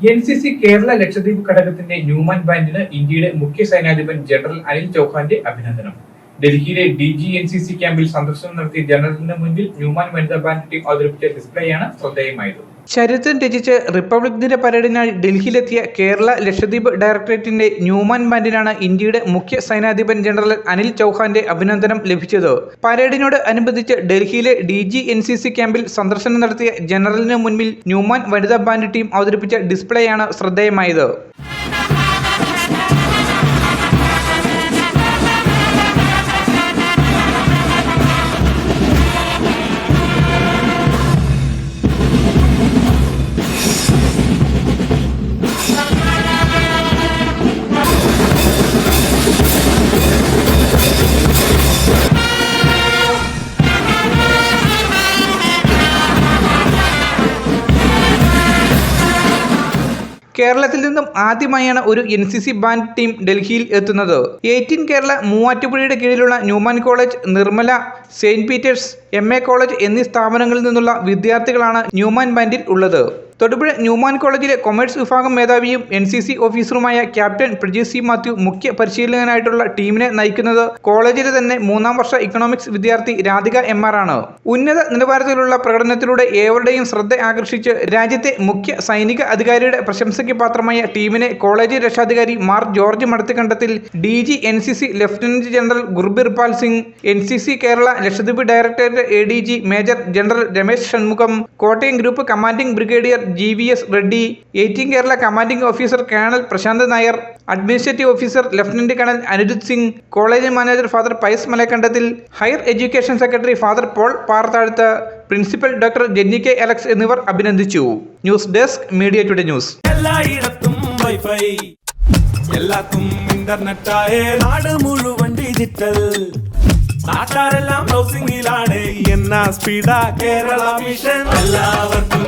N C C Kerala Lakshadweep ഘടകത്തിന്റെ Newman ബാൻഡിന് ഇന്ത്യയുടെ മുഖ്യ സൈനാധിപൻ ജനറൽ അനിൽ ചൌഹാന്റെ അഭിനന്ദനം. ഡൽഹിയിലെ D G N C C ക്യാമ്പിൽ സന്ദർശനം നടത്തിയ ജനറലിന് മുന്നിൽ ന്യൂമാൻ വനിതാ ബാൻഡ് ടീം അവതരിപ്പിച്ച ഡിസ്പ്ലേയാണ് ശ്രദ്ധേയമായത്. ചരിത്രം രചിച്ച് റിപ്പബ്ലിക് ദിന പരേഡിനായി ഡൽഹിയിലെത്തിയ കേരള ലക്ഷദ്വീപ് ഡയറക്ടറേറ്റിന്റെ ന്യൂമാൻ ബാൻഡിനാണ് ഇന്ത്യയുടെ മുഖ്യ സൈനാധിപൻ ജനറൽ അനിൽ ചൌഹാന്റെ അഭിനന്ദനം ലഭിച്ചത്. പരേഡിനോട് അനുബന്ധിച്ച് ഡൽഹിയിലെ D G N C C ക്യാമ്പിൽ സന്ദർശനം നടത്തിയ ജനറലിന് മുൻപിൽ ന്യൂമാൻ വനിതാ ബാൻഡ് ടീം അവതരിപ്പിച്ച ഡിസ്പ്ലേയാണ് ശ്രദ്ധേയമായത്. കേരളത്തിൽ നിന്നും ആദ്യമായാണ് ഒരു N C C band team ഡൽഹിയിൽ എത്തുന്നത്. എയ്റ്റീൻ കേരള മൂവാറ്റുപുഴയുടെ കീഴിലുള്ള Newman college Nirmala saint Peter's M college എന്നീ സ്ഥാപനങ്ങളിൽ നിന്നുള്ള വിദ്യാർത്ഥികളാണ് ന്യൂമാൻ ബാൻഡിൽ ഉള്ളത്. തൊടുപുഴ ന്യൂമാൻ കോളേജിലെ കൊമേഴ്സ് വിഭാഗം മേധാവിയും എൻ സി സി ഓഫീസറുമായ ക്യാപ്റ്റൻ പ്രജീത് സി മാത്യു മുഖ്യ പരിശീലകനായിട്ടുള്ള ടീമിനെ നയിക്കുന്നത് കോളേജിലെ തന്നെ മൂന്നാം വർഷ ഇക്കണോമിക്സ് വിദ്യാർത്ഥി രാധിക എം ആർ ആണ്. ഉന്നത നിലവാരത്തിലുള്ള പ്രകടനത്തിലൂടെ ഏവരുടെയും ശ്രദ്ധ ആകർഷിച്ച് രാജ്യത്തെ മുഖ്യ സൈനിക അധികാരിയുടെ പ്രശംസയ്ക്ക് പാത്രമായ ടീമിനെ കോളേജ് രക്ഷാധികാരി Mar George Madathikandathil D G N C C lieutenant general Gurbirpal Singh N C C Kerala Lakshadweep directorate A D G major general Ramesh Shanmugam Kottayam group commanding brigadier G V S Reddy eighteen Kerala commanding officer colonel Prashanth Nair administrative officer lieutenant colonel Anirudh Singh college manager father Pius Malakandathil higher education secretary father Paul Parthazhath principal doctor Jenny K Alex എന്നിവർ അഭിനന്ദിച്ചു. News desk media today news എല്ലായിടത്തും wifi. സ്പീഡാ Kerala mission എല്ലാവർക്കും